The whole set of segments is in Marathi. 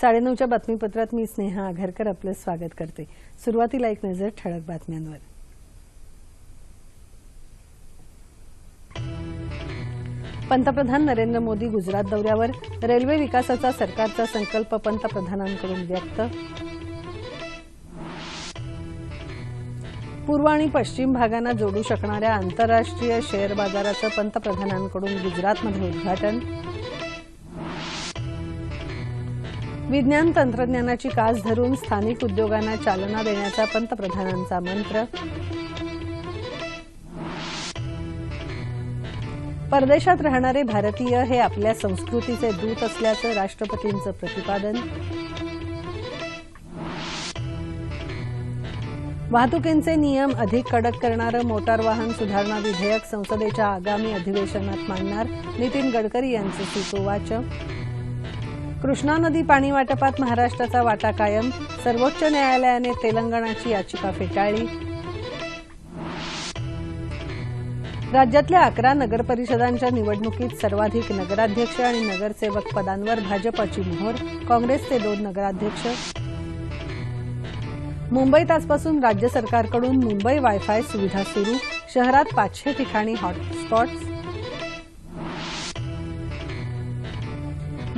साडेनऊच्या बातमीपत्रात मी स्नेहा आघारकर आपलं स्वागत करते. सुरुवातीला एक नजर ठळक बातम्यांवर. पंतप्रधान नरेंद्र मोदी गुजरात दौऱ्यावर रेल्वे विकासाचा सरकारचा संकल्प पंतप्रधानांकडून व्यक्त. पूर्व आणि पश्चिम भागांना जोडू शकणाऱ्या आंतरराष्ट्रीय शेअर बाजाराचं पंतप्रधानांकडून गुजरातमध्ये उद्घाटन. विज्ञान तंत्रज्ञानाची कास धरून स्थानिक उद्योगांना चालना देण्याचा पंतप्रधानांचा मंत्र. परदेशात राहणारे भारतीय हे आपल्या संस्कृतीचे दूत असल्याचं राष्ट्रपतींचं प्रतिपादन. वाहतुकींचे नियम अधिक कडक करणारं मोटार वाहन सुधारणा विधेयक संसदेच्या आगामी अधिवेशनात मांडणार नितीन गडकरी यांचं सुतोवाच कृष्णा नदी पाणी वाटपात महाराष्ट्राचा वाटा कायम. सर्वोच्च न्यायालयाने तेलंगणाची याचिका फेटाळली. राज्यातल्या अकरा नगरपरिषदांच्या निवडणुकीत सर्वाधिक नगराध्यक्ष आणि नगरसेवक पदांवर भाजपाची मोहर काँग्रेसचे दोन नगराध्यक्ष. मुंबईत आजपासून राज्य सरकारकडून मुंबई वायफाय सुविधा सुरू शहरात पाचशे ठिकाणी हॉटस्पॉट्स.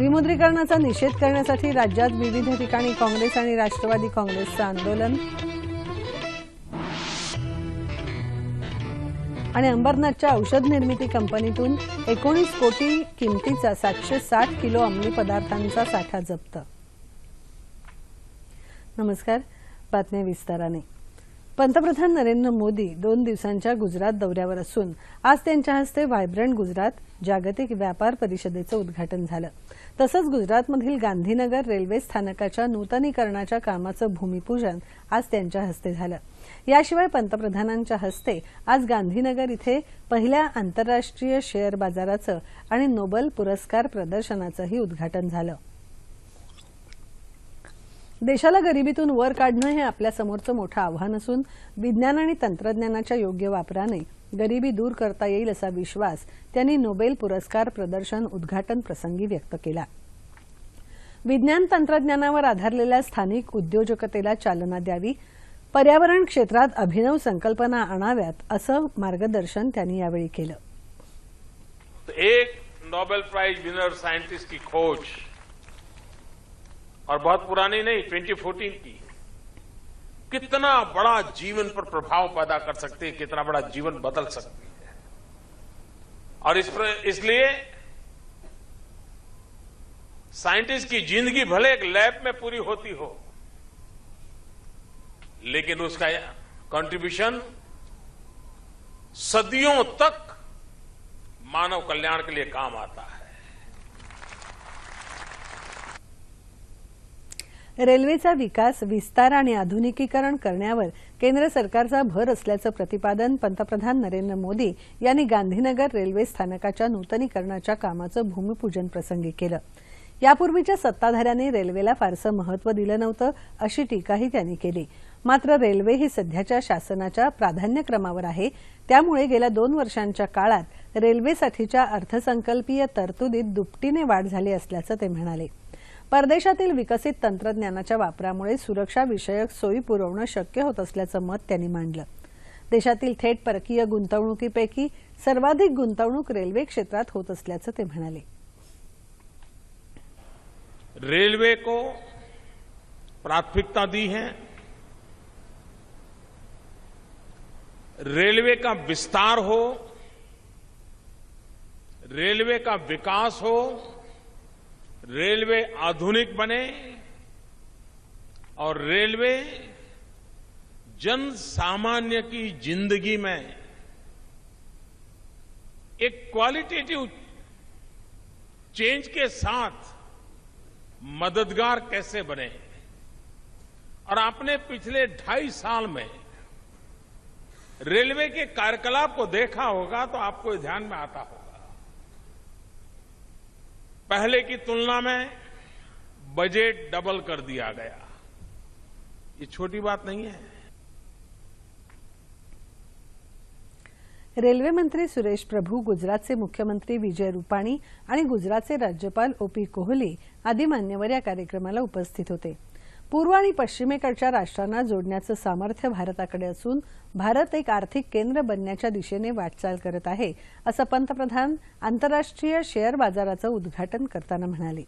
विमुद्रीकरणाचा निषेध करण्यासाठी राज्यात विविध ठिकाणी काँग्रेस आणि राष्ट्रवादी काँग्रेसचं आंदोलन. आणि अंबरनाथच्या औषध निर्मिती कंपनीतून एकोणीस कोटी किमतीचा सातशे साठ किलो अंमली पदार्थांचा साठा जप्त. नमस्कार बातम्या विस्ताराने. पंतप्रधान नरेंद्र मोदी दोन दिवसांच्या गुजरात दौऱ्यावर असून आज त्यांच्या हस्ते व्हायब्रंट गुजरात जागतिक व्यापार परिषदेचं उद्घाटन झालं. तसंच गुजरातमधील गांधीनगर रेल्वे स्थानकाच्या नूतनीकरणाच्या कामाचं भूमिपूजन आज त्यांच्या हस्ते झालं. याशिवाय पंतप्रधानांच्या हस्ते आज गांधीनगर इथे पहिल्या आंतरराष्ट्रीय शेअर बाजाराचं आणि नोबल पुरस्कार प्रदर्शनाचंही उद्घाटन झालं. देशाला गरिबीतून वर काढणं हे आपल्यासमोरचं मोठं आव्हान असून विज्ञान आणि तंत्रज्ञानाच्या योग्य वापराने गरिबी दूर करता येईल असा विश्वास त्यांनी नोबेल पुरस्कार प्रदर्शन उद्घाटन प्रसंगी व्यक्त केला. विज्ञान तंत्रज्ञानावर आधारलेल्या स्थानिक उद्योजकतेला चालना द्यावी पर्यावरण क्षेत्रात अभिनव संकल्पना आणाव्यात असं मार्गदर्शन त्यांनी यावेळी केलं. एक नोबेल प्राइज विनर साइंटिस्ट की खोज और बहुत पुरानी नहीं 2014 की। कितना बड़ा जीवन पर प्रभाव पैदा कर सकती है, कितना बड़ा जीवन बदल सकती है। और इस इसलिए साइंटिस्ट की ज़िंदगी भले एक लैब में पूरी होती हो, लेकिन उसका कंट्रीब्यूशन सदियों तक मानव कल्याण के लिए काम आता है। रेल्वेचा विकास विस्तार आणि आधुनिकीकरण करण्यावर केंद्र सरकारचा भर असल्याचं प्रतिपादन पंतप्रधान नरेंद्र मोदी यांनी गांधीनगर रेल्वे स्थानकाच्या नूतनीकरणाच्या कामाचं भूमिपूजन प्रसंगी केलं. यापूर्वीच्या सत्ताधाऱ्यांनी रेल्वेला फारसं महत्त्व दिलं नव्हतं अशी टीकाही त्यांनी केली. मात्र रेल्वे ही सध्याच्या शासनाच्या प्राधान्यक्रमावर आहे. त्यामुळे गेल्या दोन वर्षांच्या काळात रेल्वेसाठीच्या अर्थसंकल्पीय तरतुदीत दुपटीने वाढ झाली असल्याचं ते म्हणाले. परदेशातील विकसित तंत्रज्ञानाच्या वापरामुळे सुरक्षा विषयक सोयी पुरवणं शक्य होत असल्याचं मत त्यांनी मांडलं. देशातील थेट परकीय गुंतवणुकीपैकी सर्वाधिक गुंतवणूक रेल्वे क्षेत्रात होत असल्याचं ते म्हणाले. रेलवे को प्राथमिकता दी है। रेलवे का विस्तार हो रेलवे का विकास हो रेलवे आधुनिक बने और रेलवे जन सामान्य की ज़िंदगी में एक क्वालिटेटिव चेंज के साथ मददगार कैसे बने? और आपने पिछले ढाई साल में रेलवे के कार्यकलाप को देखा होगा तो आपको ध्यान में आता होगा। पहले की तुलना में बजट डबल कर दिया गया। ये छोटी बात नहीं है। रेलवे मंत्री सुरेश प्रभु, गुजरात से मुख्यमंत्री विजय रूपाणी और गुजरात से राज्यपाल ओपी कोहली आदी मान्यवर कार्यक्रम उपस्थित होते। पूर्व आणि पश्चिमेकडच्या राष्ट्रांना जोडण्याचं सामर्थ्य भारताकडे असून भारत एक आर्थिक केंद्र बनण्याच्या दिशेने वाटचाल करत आहे असं पंतप्रधान आंतरराष्ट्रीय शेअर बाजाराचं उद्घाटन करताना म्हणाले.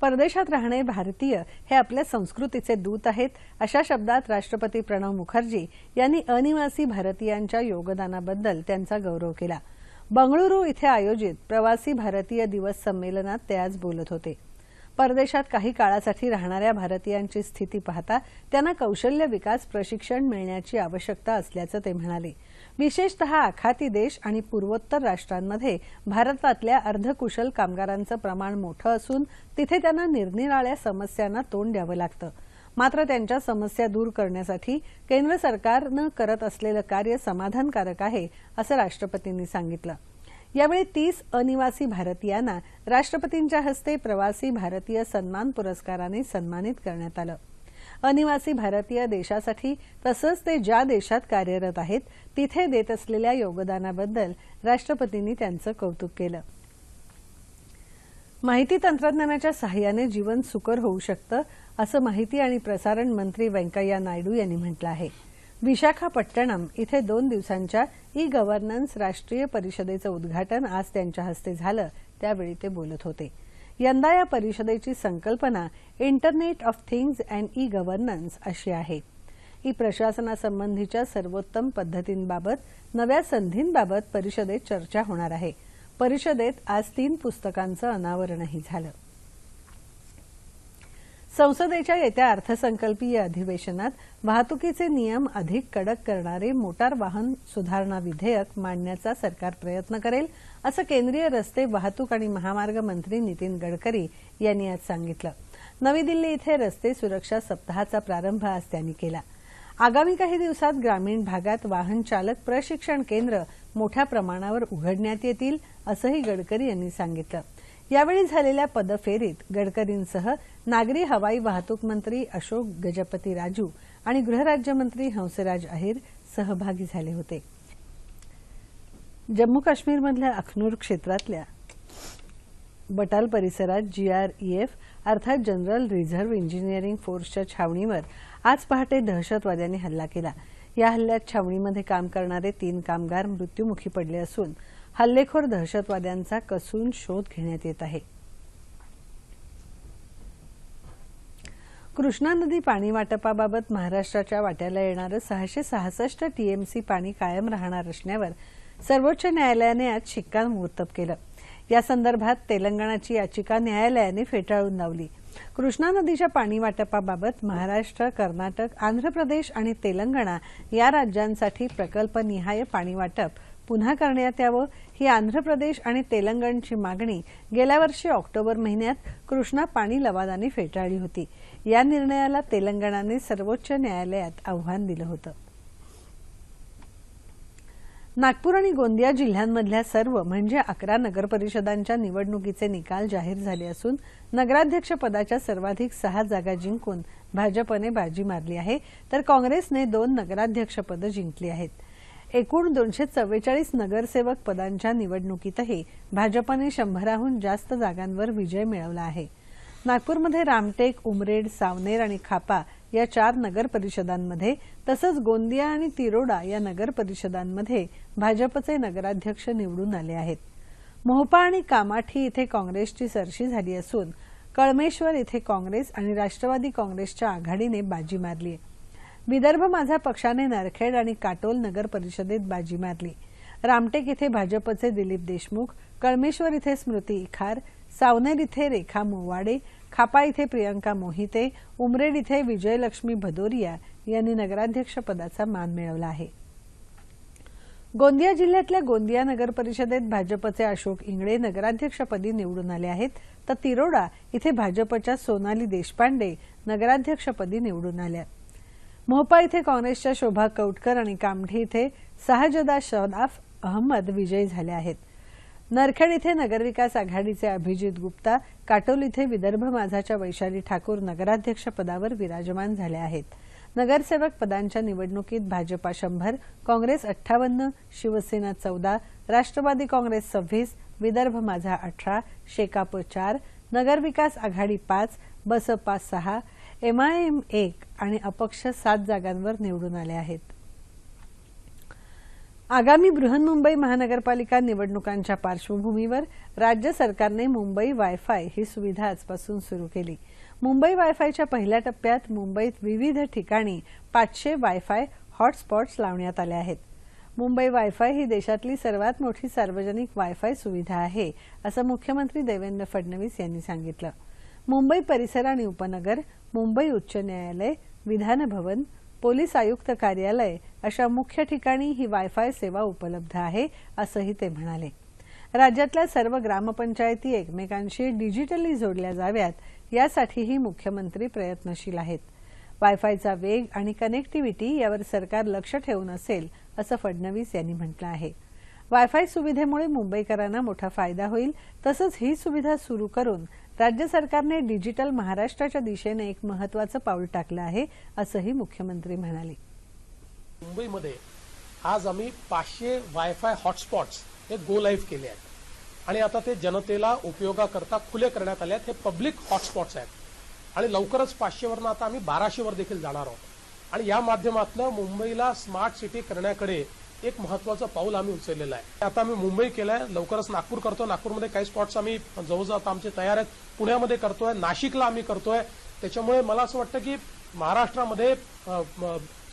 परदेशात राहणे भारतीय हे आपल्या संस्कृतीचे दूत आहेत अशा शब्दात राष्ट्रपती प्रणव मुखर्जी यांनी अनिवासी भारतीयांच्या योगदानाबद्दल त्यांचा गौरव केला. बंगळुरू इथे आयोजित प्रवासी भारतीय दिवस संमेलनात ते आज बोलत होते. परदेशात काही काळासाठी राहणाऱ्या भारतीयांची स्थिती पाहता त्यांना कौशल्य विकास प्रशिक्षण मिळण्याची आवश्यकता असल्याचं ते म्हणाले. विशेषतः आखाती देश आणि पूर्वोत्तर राष्ट्रांमध्ये भारतातल्या अर्धकुशल कामगारांचं प्रमाण मोठं असून तिथे त्यांना निरनिराळ्या समस्यांना तोंड द्यावं लागतं. मात्र त्यांच्या समस्या दूर करण्यासाठी केंद्र सरकारनं करत असलेलं कार्य समाधानकारक आहे असं राष्ट्रपतींनी सांगितलं. यावेळी तीस अनिवासी भारतीयांना राष्ट्रपतींच्या हस्ते प्रवासी भारतीय सन्मान पुरस्काराने सन्मानित करण्यात आलं. अनिवासी भारतीय देशासाठी तसंच ते ज्या देशात कार्यरत आहेत तिथे देत असलेल्या योगदानाबद्दल राष्ट्रपतींनी त्यांचं कौतुक केलं. माहिती तंत्रज्ञानाच्या सहाय्याने जीवन सुकर होऊ शकतं असं माहिती आणि प्रसारण मंत्री व्यंकय्या नायडू यांनी म्हटलं आहे. विशाखापट्टणम इथे दोन दिवसांच्या ई गव्हर्नन्स राष्ट्रीय परिषदेचं उद्घाटन आज त्यांच्या हस्ते झालं त्यावेळी ते बोलत होते. यंदा या परिषदेची संकल्पना internet of things and e governance अशी आहे. ई प्रशासनासंबंधीच्या सर्वोत्तम पद्धतींबाबत नव्या संधींबाबत परिषदेत चर्चा होणार आहे. परिषदेत आज तीन पुस्तकांचं अनावरणही झालं. संसदेच्या येत्या अर्थसंकल्पीय अधिवेशनात वाहतुकीचे नियम अधिक कडक करणारे मोटार वाहन सुधारणा विधेयक मांडण्याचा सरकार प्रयत्न करेल असं केंद्रीय रस्ते वाहतूक आणि महामार्ग मंत्री नितीन गडकरी यांनी आज सांगितलं. नवी दिल्ली इथे रस्ते सुरक्षा सप्ताहाचा प्रारंभ आज त्यांनी केला. आगामी काही दिवसात ग्रामीण भागात वाहन चालक प्रशिक्षण केंद्र मोठ्या प्रमाणावर उघडण्यात येतील असंही गडकरी यांनी सांगितलं. यावेळी झालेल्या पदफेरीत गडकरींसह नागरी हवाई वाहतूक मंत्री अशोक गजपती राजू आणि गृहराज्यमंत्री हंसराज अहिर सहभागी झाले होते. जम्मू काश्मीरमधल्या अखनूर क्षेत्रातल्या बटाल परिसरात जीआरईएफ अर्थात जनरल रिझर्व्ह इंजिनिअरिंग फोर्सच्या छावणीवर आज पहाटे दहशतवाद्यांनी हल्ला केला. या हल्ल्यात छावणीमध्ये काम करणारे तीन कामगार मृत्यूमुखी पडले असून हल्लेखोर दहशतवाद्यांचा कसून शोध घेण्यात येत आहे. कृष्णा नदी पाणी वाटपाबाबत महाराष्ट्राच्या वाट्याला येणारं सहाशे सहासष्ट टीएमसी पाणी कायम राहणार असण्यावर सर्वोच्च न्यायालयाने आज शिक्कामोर्तब केलं. या संदर्भात तेलंगणाची याचिका न्यायालयाने फेटाळून लावली. कृष्णा नदीच्या पाणी वाटपाबाबत महाराष्ट्र कर्नाटक आंध्र प्रदेश आणि तेलंगणा या राज्यांसाठी प्रकल्पनिहाय पाणी वाटप पुन्हा करण्यात यावं ही आंध्र प्रदेश आणि तेलंगणची मागणी गेल्या वर्षी ऑक्टोबर महिन्यात कृष्णा पाणी लवादाने फेटाळली होती. या निर्णयाला तेलंगणाने सर्वोच्च न्यायालयात आव्हान दिलं होतं. नागपूर आणि गोंदिया जिल्ह्यांमधल्या सर्व म्हणजे अकरा नगरपरिषदांच्या निवडणुकीचे निकाल जाहीर झाले असून नगराध्यक्षपदाच्या सर्वाधिक सहा जागा जिंकून भाजपने बाजी मारली आहे. तर काँग्रेसने दोन नगराध्यक्षपदं जिंकली आहेत. एकूण दोनशे चव्वेचाळीस नगरसेवक पदांच्या निवडणुकीतही भाजपाने शंभराहून जास्त जागांवर विजय मिळवला आहे. नागपूरमध्ये रामटेक उमरेड सावनेर आणि खापा या चार नगर परिषदांमध्ये तसंच गोंदिया आणि तिरोडा या नगर परिषदांमध्ये भाजपचे नगराध्यक्ष निवडून आले आहेत. मोहपा आणि कामाठी इथे काँग्रेसची सरशी झाली असून कळमेश्वर इथे काँग्रेस आणि राष्ट्रवादी काँग्रेसच्या आघाडीने बाजी मारली आहे विदर्भ माझा पक्षाने नरखेड आणि काटोल नगर परिषदेत बाजी मारली. रामटेक इथे भाजपचे दिलीप देशमुख कळमेश्वर इथे स्मृती इखार सावनेर इथे रेखा मोवाडे खापा इथे प्रियंका मोहिते उमरेड इथे विजयलक्ष्मी भदोरिया यांनी नगराध्यक्ष पदाचा मान मिळवला आहे. गोंदिया जिल्ह्यातल्या गोंदिया नगर परिषदेत भाजपचे अशोक इंगळे नगराध्यक्षपदी निवडून आले आहेत तर तिरोडा इथे भाजपच्या सोनाली देशपांडे नगराध्यक्षपदी निवडून आल्या. मोहपा इथे काँग्रेसच्या शोभा कौटकर आणि कामठी इथे सहाजदा शदाफ अहमद विजयी झाले आहेत. नरखेड इथे नगरविकास आघाडीचे अभिजित गुप्ता काटोल इथे विदर्भ माझाच्या वैशाली ठाकूर नगराध्यक्ष पदावर विराजमान झाले आहेत. नगरसेवक पदांच्या निवडणुकीत भाजपा शंभर काँग्रेस अठ्ठावन्न शिवसेना चौदा राष्ट्रवादी काँग्रेस सव्वीस विदर्भ माझा अठरा शेकाप चार नगरविकास आघाडी पाच बसपा सहा एमआयएम एक आणि अपक्ष सात जागांवर निवडून आले आहेत. आगामी बृहन्मुंबई महानगरपालिका निवडणुकांच्या पार्श्वभूमीवर राज्य सरकारने मुंबई वायफाय ही सुविधा आजपासून सुरू केली. मुंबई वायफायच्या पहिल्या टप्प्यात मुंबईत विविध ठिकाणी पाचशे वायफाय हॉटस्पॉट्स लावण्यात आले आहेत. मुंबई वायफाय ही देशातली सर्वात मोठी सार्वजनिक वायफाय सुविधा आहे असं मुख्यमंत्री देवेंद्र फडणवीस यांनी सांगितलं. मुंबई परिसर आणि उपनगर मुंबई उच्च न्यायालय विधानभवन पोलीस आयुक्त कार्यालय अशा मुख्य ठिकाणी ही वायफाय सेवा उपलब्ध आहे असंही ते म्हणाले. राज्यातल्या सर्व ग्रामपंचायती एकमेकांशी डिजिटली जोडल्या जाव्यात यासाठीही मुख्यमंत्री प्रयत्नशील आहेत. वायफायचा वेग आणि कनेक्टिव्हिटी यावर सरकार लक्ष ठेवून असेल असं फडणवीस यांनी म्हटलं आहे. वायफाय सुविधेमुळे मुंबईकरांना मोठा फायदा होईल तसंच ही सुविधा सुरू करून राज्य सरकारने डिजिटल महाराष्ट्राच्या दिशेने एक महत्वाचं पाऊल टाकलं आहे असंही मुख्यमंत्री म्हणाले. मुंबईमध्ये आज आम्ही पाचशे वायफाय हॉटस्पॉट्स हे गो लाईव्ह केले आहेत. आणि आता ते जनतेला उपयोगाकरता खुले करण्यात आले आहेत. हे पब्लिक हॉटस्पॉट्स आहेत. आणि लवकरच पाचशेवरनं आता आम्ही बाराशेवर देखील जाणार आहोत. आणि या माध्यमातून मुंबईला स्मार्ट सिटी करण्याकडे एक महत्वाचं पाऊल आम्ही उचललेलं आहे. आता आम्ही मुंबई केलंय लवकरच नागपूर करतो नागपूरमध्ये काही स्पॉट्स आम्ही जवळजवळ आता आमचे तयार आहेत. पुण्यामध्ये करतोय नाशिकला आम्ही करतोय. त्याच्यामुळे मला असं वाटतं की महाराष्ट्रामध्ये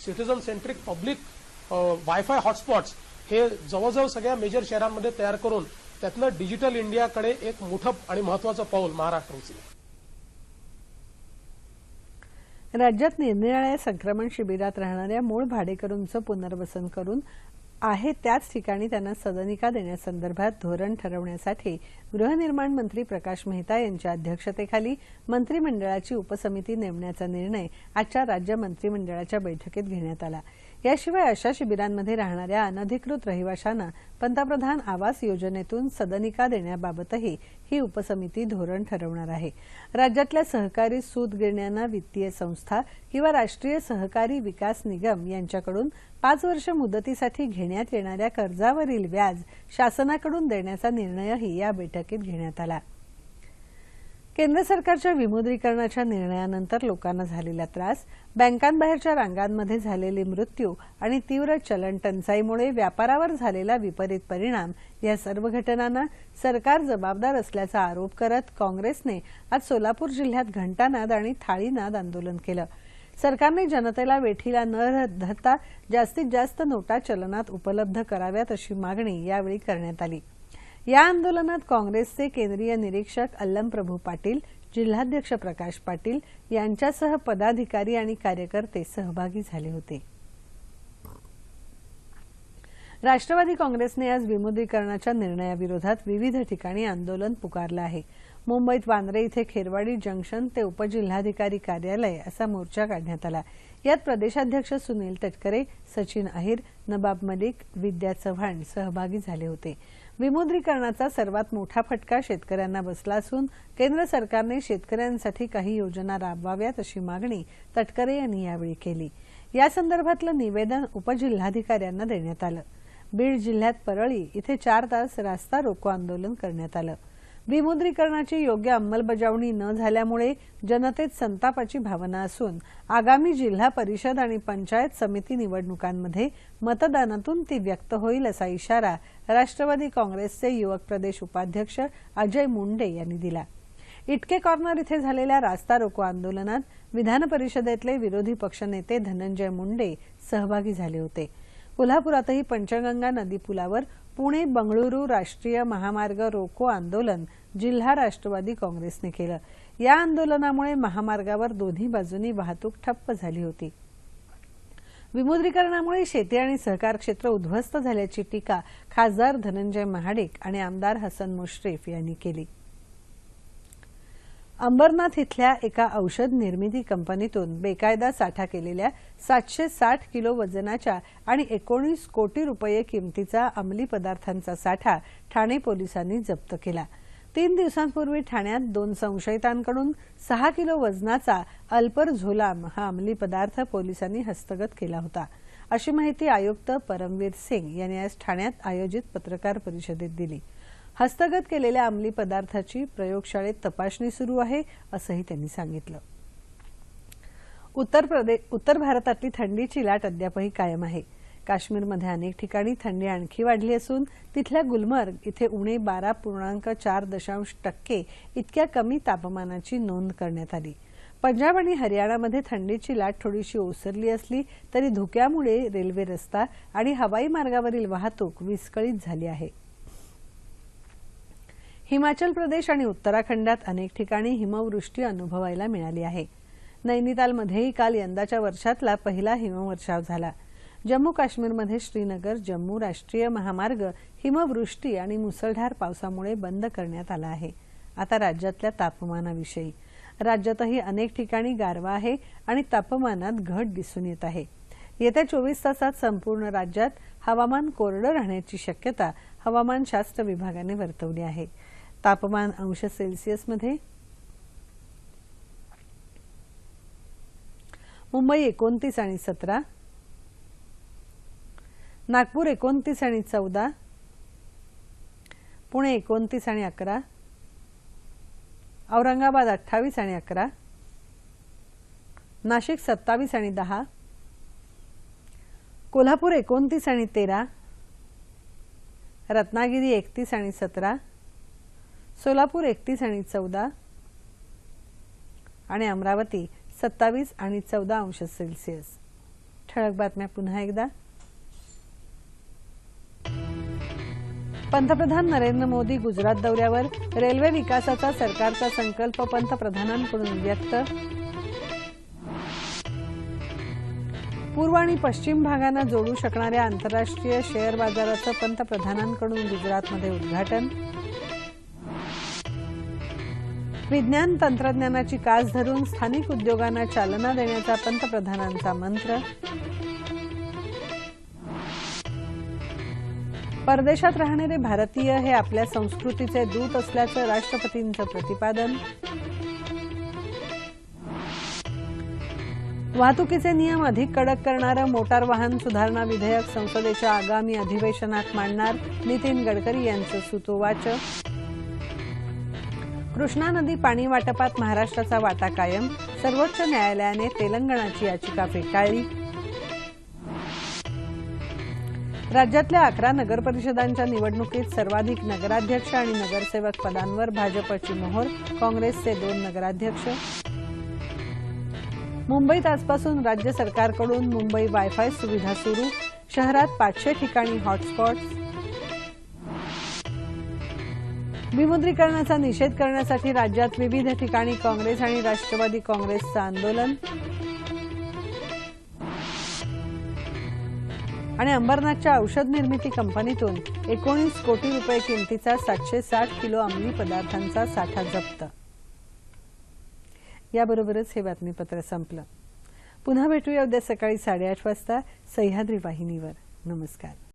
citizen centric public wifi hotspots हे जवळजवळ सगळ्या मेजर शहरांमध्ये तयार करून त्यातलं डिजिटल इंडियाकडे एक मोठं आणि महत्वाचं पाऊल महाराष्ट्र उचलेल. राज्यात निरनिराळ्या संक्रमण शिबिरात राहणाऱ्या मूळ भाडेकरूंचं पुनर्वसन करून आहे त्याच ठिकाणी त्यांना सदनिका देण्यासंदर्भात धोरण ठरवण्यासाठी गृहनिर्माण मंत्री प्रकाश मेहता यांच्या अध्यक्षतेखाली मंत्रिमंडळाची उपसमिती नेमण्याचा निर्णय आजच्या राज्य मंत्रिमंडळाच्या बैठकीत घेण्यात आला. याशिवाय अशा शिबिरांमध्ये राहणाऱ्या अनधिकृत रहिवाशांना पंतप्रधान आवास योजनेतून सदनिका देण्याबाबतही ही उपसमिती धोरण ठरवणार आहे. राज्यातल्या सहकारी सूत गिरण्यांना वित्तीय संस्था किंवा राष्ट्रीय सहकारी विकास निगम यांच्याकडून पाच वर्ष मुदतीसाठी घेण्यात येणाऱ्या कर्जावरील व्याज शासनाकडून देण्याचा निर्णयही या बैठकीत घेण्यात आला. केंद्र सरकारच्या विमुद्रीकरणाच्या निर्णयानंतर लोकांना झालेला त्रास बँकांबाहेरच्या रांगांमध्ये झालेले मृत्यू आणि तीव्र चलन टंचाईमुळे व्यापारावर झालेला विपरीत परिणाम या सर्व घटनांना सरकार जबाबदार असल्याचा आरोप करत काँग्रेसने आज सोलापूर जिल्ह्यात घंटानाद आणि थाळीनाद आंदोलन केलं. सरकारने जनतेला वेठीला न धरता जास्तीत जास्त नोटा चलनात उपलब्ध कराव्यात अशी मागणी यावेळी करण्यात आली. या आंदोलनात काँग्रेसचे केंद्रीय निरीक्षक अल्लमप्रभू पाटील जिल्हाध्यक्ष प्रकाश पाटील यांच्यासह पदाधिकारी आणि कार्यकर्ते सहभागी झाले होते. राष्ट्रवादी काँग्रेसने आज विमुद्रीकरणाच्या निर्णयाविरोधात विविध ठिकाणी आंदोलन पुकारलं आहे. मुंबईत वांद्रे इथे खेरवाडी जंक्शन ते उपजिल्हाधिकारी कार्यालय असा मोर्चा काढण्यात आला. यात प्रदेशाध्यक्ष सुनील तटकरे सचिन अहिर नबाब मलिक विद्या चव्हाण सहभागी झाले होते. विमुद्रीकरणाचा सर्वात मोठा फटका शेतकऱ्यांना बसला असून केंद्र सरकारने शेतकऱ्यांसाठी काही योजना राबवाव्यात अशी मागणी तटकरे यांनी यावेळी केली. यासंदर्भातलं निवेदन उपजिल्हाधिकाऱ्यांना देण्यात आलं. बीड जिल्ह्यात परळी इथे चार तास रास्ता रोको आंदोलन करण्यात आलं. विमुद्रीकरणाची योग्य अंमलबजावणी न झाल्यामुळे जनतेत संतापाची भावना असून आगामी जिल्हा परिषद आणि पंचायत समिती निवडणुकांमध्ये मतदानातून ती व्यक्त होईल असा इशारा राष्ट्रवादी काँग्रेसचे युवक प्रदेश उपाध्यक्ष अजय मुंडे यांनी दिला. इटके कॉर्नर इथे झालेल्या रास्ता रोको आंदोलनात विधान परिषदेतले विरोधी पक्षनेते धनंजय मुंडे सहभागी झाले होते. कोल्हापुरातही पंचगंगा नदी पुलावर पुणे बंगळुरू राष्ट्रीय महामार्ग रोको आंदोलन जिल्हा राष्ट्रवादी काँग्रेसने केलं. या आंदोलनामुळे महामार्गावर दोन्ही बाजूनी वाहतूक ठप्प झाली होती. विमुद्रीकरणामुळे शेती आणि सहकार क्षेत्र उद्ध्वस्त झाल्याची टीका खासदार धनंजय महाडिक आणि आमदार हसन मुश्रीफ यांनी केली. अंबरनाथ इथल्या एका औषध निर्मिती कंपनीतून बेकायदा साठा केलेल्या सातशे साठ किलो वजनाच्या आणि एकोणीस कोटी रुपये किमतीचा अंमली पदार्थांचा साठा ठाणे पोलिसांनी जप्त केला. तीन दिवसांपूर्वी ठाण्यात दोन संशयितांकडून सहा किलो वजनाचा अल्पर झोलाम हा अंमली पदार्थ पोलिसांनी हस्तगत केला होता. अशी माहिती आयुक्त परमवीर सिंग यांनी आज ठाण्यात आयोजित पत्रकार परिषदेत दिली. हस्तगत केलेल्या अंमली पदार्थाची प्रयोगशाळेत तपासणी सुरू आहे असंही त्यांनी सांगितलं. उत्तर प्रदेश उत्तर भारतातली थंडीची लाट अद्यापही कायम आहे. काश्मीरमध्ये अनेक ठिकाणी थंडी आणखी वाढली असून तिथल्या गुलमर्ग इथे उणे बारा पूर्णांक चार दशांश टक्के इतक्या कमी तापमानाची नोंद करण्यात आली. पंजाब आणि हरियाणामध्ये थंडीची लाट थोडीशी ओसरली असली तरी धुक्यामुळे रेल्वे रस्ता आणि हवाई मार्गावरील वाहतूक विस्कळीत झाली आहे. हिमाचल प्रदेश आणि उत्तराखंडात अनेक ठिकाणी हिमवृष्टी अनुभवायला मिळाली आहे. नैनितालमध्येही काल यंदाच्या वर्षातला पहिला हिमवर्षाव झाला. जम्मू काश्मीरमध्ये श्रीनगर जम्मू राष्ट्रीय महामार्ग हिमवृष्टी आणि मुसळधार पावसामुळे बंद करण्यात आला आहे. आता राज्यातल्या तापमानाविषयी. राज्यातही अनेक ठिकाणी गारवा आहे आणि तापमानात घट दिसून येत आहे. येत्या चोवीस तासात संपूर्ण राज्यात हवामान कोरडं राहण्याची शक्यता हवामानशास्त्र विभागाने वर्तवली आहे. तापमान अंश सेल्सिअसमध्ये मुंबई एकोणतीस आणि सतरा. नागपूर एकोणतीस आणि चौदा. पुणे एकोणतीस आणि अकरा. औरंगाबाद अठ्ठावीस आणि अकरा. नाशिक सत्तावीस आणि दहा. कोल्हापूर एकोणतीस आणि तेरा. रत्नागिरी एकतीस आणि सतरा. सोलापूर एकतीस आणि चौदा आणि अमरावती सत्तावीस आणि चौदा अंश सेल्सिअस. ठळक बातम्या पुन्हा एकदा. पंतप्रधान नरेंद्र मोदी गुजरात दौऱ्यावर. रेल्वे विकासाचा सरकारचा संकल्प पंतप्रधानांकडून व्यक्त. पूर्व आणि पश्चिम भागांना जोडू शकणाऱ्या आंतरराष्ट्रीय शेअर बाजाराचं पंतप्रधानांकडून गुजरातमध्ये उद्घाटन. विज्ञान तंत्रज्ञानाची कास धरून स्थानिक उद्योगांना चालना देण्याचा पंतप्रधानांचा मंत्र. परदेशात राहणारे भारतीय हे आपल्या संस्कृतीचे दूत असल्याचं राष्ट्रपतींचं प्रतिपादन. वाहतुकीचे नियम अधिक कडक करणारं मोटार वाहन सुधारणा विधेयक संसदेच्या आगामी अधिवेशनात मांडणार नितीन गडकरी यांचं सुतोवाच. कृष्णा नदी पाणी वाटपात महाराष्ट्राचा वाटा कायम. सर्वोच्च न्यायालयाने तेलंगणाची याचिका फेटाळली. राज्यातल्या अकरा नगरपरिषदांच्या निवडणुकीत सर्वाधिक नगराध्यक्ष आणि नगरसेवक पदांवर भाजपची मोहोर काँग्रेसचे दोन नगराध्यक्ष. मुंबईत आजपासून राज्य सरकारकडून मुंबई वायफाय सुविधा सुरू शहरात पाचशे ठिकाणी हॉटस्पॉट्स विमुद्रीकरणाचा निषेध करण्यासाठी राज्यात विविध ठिकाणी काँग्रेस आणि राष्ट्रवादी काँग्रेसचं आंदोलन. आणि अंबरनाथच्या औषध निर्मिती कंपनीतून एकोणीस कोटी रुपये किमतीचा सातशे साठ किलो अंमली पदार्थांचा साठा जप्त. याबरोबरच हे बातमीपत्र संपलं. पुन्हा भेटूया उद्या सकाळी साडेआठ वाजता सह्याद्री वाहिनीवर. नमस्कार.